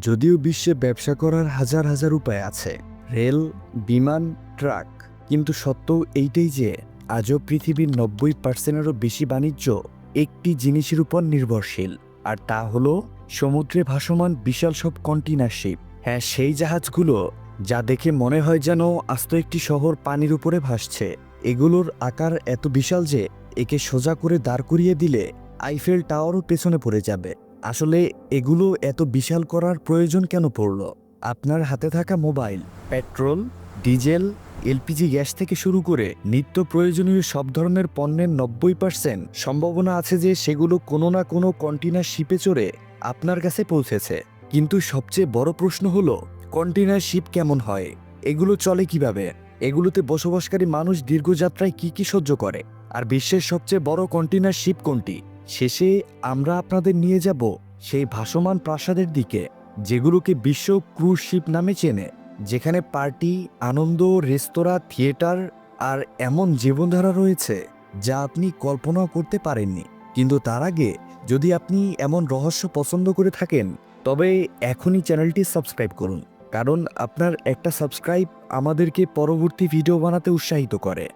যদিও বিশ্বে ব্যবসা করার হাজার হাজার উপায় আছে। রেল, বিমান, ট্রাক। কিন্তু সত্ত্বেও এইটাই যে, আজও পৃথিবীর নব্বই পার্সেন্টেরও বেশি বাণিজ্য একটি জিনিসের উপর নির্ভরশীল। আর তা হলো, সমুদ্রে ভাসমান বিশাল সব কন্টেনার শিপ। হ্যাঁ সেই জাহাজগুলো, যা দেখে মনে হয় যেন আস্ত একটি শহর পানির উপরে ভাসছে। এগুলোর আকার এত বিশাল যে, একে সোজা করে দাঁড় করিয়ে দিলে আইফেল টাওয়ারও পেছনে পড়ে যাবে। আসলে এগুলো এত বিশাল করার প্রয়োজন কেন পড়ল? আপনার হাতে থাকা mobile, petrol, diesel, LPG gas থেকে শুরু করে নিত্য প্রয়োজনীয় সব ধরনের পণ্যের নব্বই পার্সেন্ট সম্ভাবনা আছে যে সেগুলো কোনো না কোনো কন্টেনার শিপে চড়ে আপনার কাছে পৌঁছেছে। কিন্তু সবচেয়ে বড় প্রশ্ন হলো কন্টেনার শিপ কেমন হয়? এগুলো চলে কীভাবে? এগুলোতে বসবাসকারী মানুষ দীর্ঘযাত্রায় কি কি সহ্য করে? আর বিশ্বের সবচেয়ে বড় কন্টেনার শিপ কোনটি? শেষে আমরা আপনাদের নিয়ে যাব সেই ভাসমান প্রাসাদের দিকে, যেগুলোকে বিশ্ব ক্রুজ শিপ নামে চেনে, যেখানে পার্টি, আনন্দ, রেস্তোরাঁ, থিয়েটার আর এমন জীবনধারা রয়েছে যা আপনি কল্পনাও করতে পারেননি। কিন্তু তার আগে যদি আপনি এমন রহস্য পছন্দ করে থাকেন, তবে এখনই চ্যানেলটি সাবস্ক্রাইব করুন, কারণ আপনার একটা সাবস্ক্রাইব আমাদেরকে পরবর্তী ভিডিও বানাতে উৎসাহিত করে।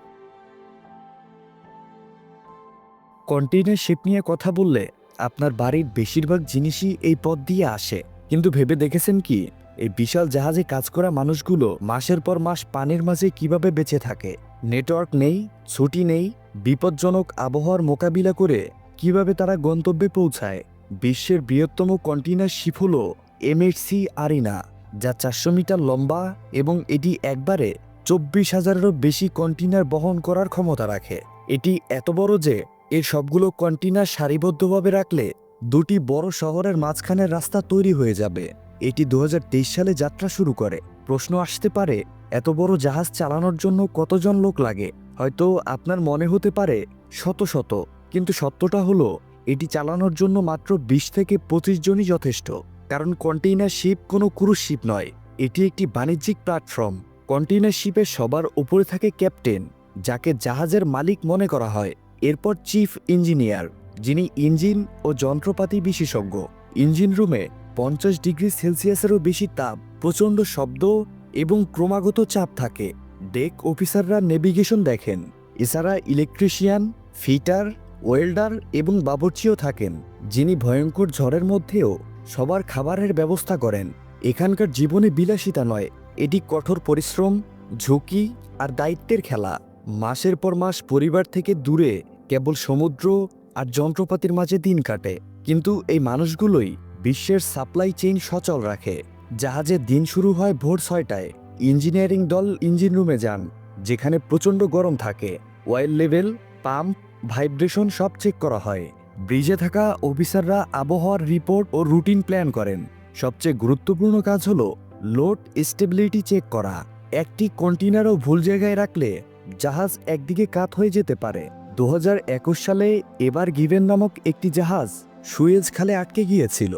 কন্টেইনার শিপ নিয়ে কথা বললে আপনার বাড়ির বেশিরভাগ জিনিসই এই পথ দিয়ে আসে। কিন্তু ভেবে দেখেছেন কি? এই বিশাল জাহাজে কাজ করা মানুষগুলো মাসের পর মাস পানির মাঝে কীভাবে বেঁচে থাকে? নেটওয়ার্ক নেই, ছুটি নেই, বিপজ্জনক আবহাওয়ার মোকাবিলা করে কীভাবে তারা গন্তব্যে পৌঁছায়? বিশ্বের বৃহত্তম কন্টেইনার শিপ হল এমএসসি আরিনা, যা চারশো মিটার লম্বা এবং এটি একবারে চব্বিশ হাজারেরও বেশি কন্টেইনার বহন করার ক্ষমতা রাখে। এটি এত বড় যে এর সবগুলো কন্টেইনার সারিবদ্ধভাবে রাখলে দুটি বড় শহরের মাঝখানের রাস্তা তৈরি হয়ে যাবে। এটি দু হাজার তেইশ সালে যাত্রা শুরু করে। প্রশ্ন আসতে পারে, এত বড় জাহাজ চালানোর জন্য কতজন লোক লাগে? হয়তো আপনার মনে হতে পারে, শত শত। কিন্তু সত্যটা হলো, এটি চালানোর জন্য মাত্র বিশ থেকে পঁচিশ জনই যথেষ্ট। কারণ কন্টেইনার শিপ কোনো ক্রুজ শিপ নয়, এটি একটি বাণিজ্যিক প্ল্যাটফর্ম। কন্টেইনার শিপের সবার উপরে থাকে ক্যাপ্টেন, যাকে জাহাজের মালিক মনে করা হয়। এরপর চিফ ইঞ্জিনিয়ার, যিনি ইঞ্জিন ও যন্ত্রপাতি বিশেষজ্ঞ। ইঞ্জিন রুমে পঞ্চাশ ডিগ্রি সেলসিয়াসেরও বেশি তাপ, প্রচণ্ড শব্দ এবং ক্রমাগত চাপ থাকে। ডেক অফিসাররা নেভিগেশন দেখেন। এছাড়া ইলেকট্রিশিয়ান, ফিটার, ওয়েল্ডার এবং বাবরচিও থাকেন, যিনি ভয়ঙ্কর ঝড়ের মধ্যেও সবার খাবারের ব্যবস্থা করেন। এখানকার জীবনে বিলাসিতা নয়, এটি কঠোর পরিশ্রম, ঝুঁকি আর দায়িত্বের খেলা। মাসের পর মাস পরিবার থেকে দূরে কেবল সমুদ্র আর যন্ত্রপাতির মাঝে দিন কাটে। কিন্তু এই মানুষগুলোই বিশ্বের সাপ্লাই চেইন সচল রাখে। জাহাজে দিন শুরু হয় ভোর ছয়টায়। ইঞ্জিনিয়ারিং দল ইঞ্জিন রুমে যান, যেখানে প্রচণ্ড গরম থাকে। অয়েল লেভেল, পাম্প, ভাইব্রেশন সব চেক করা হয়। ব্রিজে থাকা অফিসাররা আবহাওয়ার রিপোর্ট ও রুটিন প্ল্যান করেন। সবচেয়ে গুরুত্বপূর্ণ কাজ হলো লোড স্টেবিলিটি চেক করা। একটি কন্টেনারও ভুল জায়গায় রাখলে জাহাজ একদিকে কাত হয়ে যেতে পারে। দু হাজার একুশ সালে এবার গিভেন নামক একটি জাহাজ সুয়েজ খালে আটকে গিয়েছিল,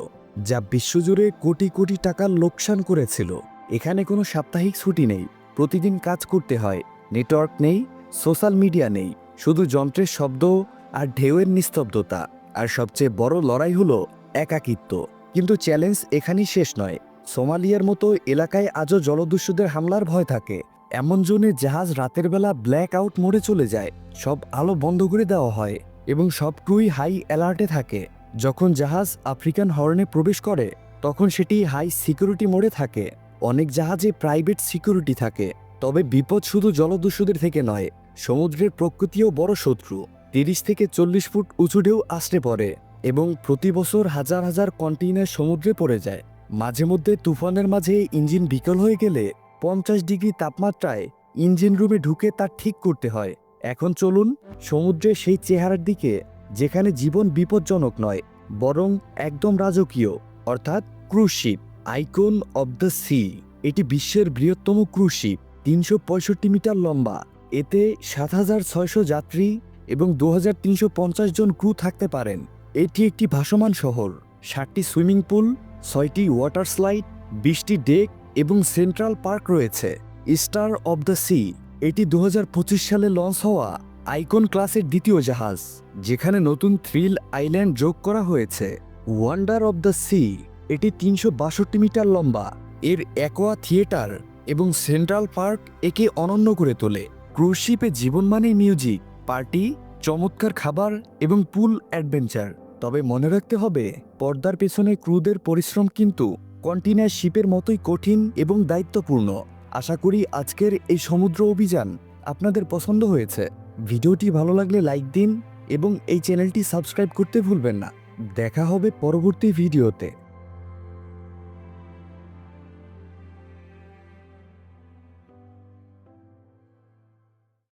যা বিশ্বজুড়ে কোটি কোটি টাকার লোকসান করেছিল। এখানে কোনো সাপ্তাহিক ছুটি নেই, প্রতিদিন কাজ করতে হয়, নেটওয়ার্ক নেই, সোশ্যাল মিডিয়া নেই, শুধু যন্ত্রের শব্দ আর ঢেউয়ের নিস্তব্ধতা। আর সবচেয়ে বড় লড়াই হলো একাকিত্ব। কিন্তু চ্যালেঞ্জ এখানেই শেষ নয়, সোমালিয়ার মতো এলাকায় আজও জলদস্যুদের হামলার ভয় থাকে। এমন জোনে জাহাজ রাতের বেলা ব্ল্যাক আউট মোড়ে চলে যায়। সব আলো বন্ধ করে দেওয়া হয় এবং সব ক্রুই হাই অ্যালার্টে থাকে। যখন জাহাজ আফ্রিকান হর্নে প্রবেশ করে, তখন সেটি হাই সিকিউরিটি মোডে থাকে। অনেক জাহাজে প্রাইভেট সিকিউরিটি থাকে, তবে বিপদ শুধু জলদস্যুদের থেকে নয়, সমুদ্রের প্রকৃতিও বড় শত্রু। তিরিশ থেকে চল্লিশ ফুট উঁচু ঢেউ আসতে পড়ে এবং প্রতি বছর হাজার হাজার কন্টেইনার সমুদ্রে পড়ে যায়। মাঝে মধ্যে তুফানের মাঝে ইঞ্জিন বিকল হয়ে গেলে পঞ্চাশ ডিগ্রি তাপমাত্রায় ইঞ্জিন রুমে ঢুকে তা ঠিক করতে হয়। এখন চলুন সমুদ্রের সেই চেহারার দিকে, যেখানে জীবন বিপজ্জনক নয়, বরং একদম রাজকীয়, অর্থাৎ cruise ship icon of the sea এটি বিশ্বের বৃহত্তম ক্রুজ শিপ তিনশো মিটার লম্বা। এতে সাত হাজার ছয়শো যাত্রী এবং দু হাজার তিনশো পঞ্চাশ জন ক্রু থাকতে পারেন। এটি একটি ভাসমান শহর। ষাটটি সুইমিং পুল, ছয়টি ওয়াটার স্লাইড বিশটি ডেক এবং সেন্ট্রাল পার্ক রয়েছে। স্টার অব দ্য সি, এটি দু হাজার পঁচিশ সালে লঞ্চ হওয়া আইকন ক্লাসের দ্বিতীয় জাহাজ, যেখানে নতুন থ্রিল আইল্যান্ড যোগ করা হয়েছে। ওয়ান্ডার অব দ্য সি, এটি তিনশো বাষট্টি মিটার লম্বা, এর অ্যাকোয়া থিয়েটার এবং সেন্ট্রাল পার্ক একে অনন্য করে তোলে। ক্রুজ শিপে জীবন মানেই মিউজিক, পার্টি, চমৎকার খাবার এবং পুল অ্যাডভেঞ্চার। তবে মনে রাখতে হবে, পর্দার পেছনে ক্রুদের পরিশ্রম কিন্তু কন্টিনার শিপের মতোই কঠিন এবং দায়িত্বপূর্ণ। আশা করি আজকের এই সমুদ্র অভিযান আপনাদের পছন্দ হয়েছে। ভিডিওটি ভালো লাগলে লাইক দিন এবং এই চ্যানেলটি সাবস্ক্রাইব করতে ভুলবেন না। দেখা হবে পরবর্তী ভিডিওতে।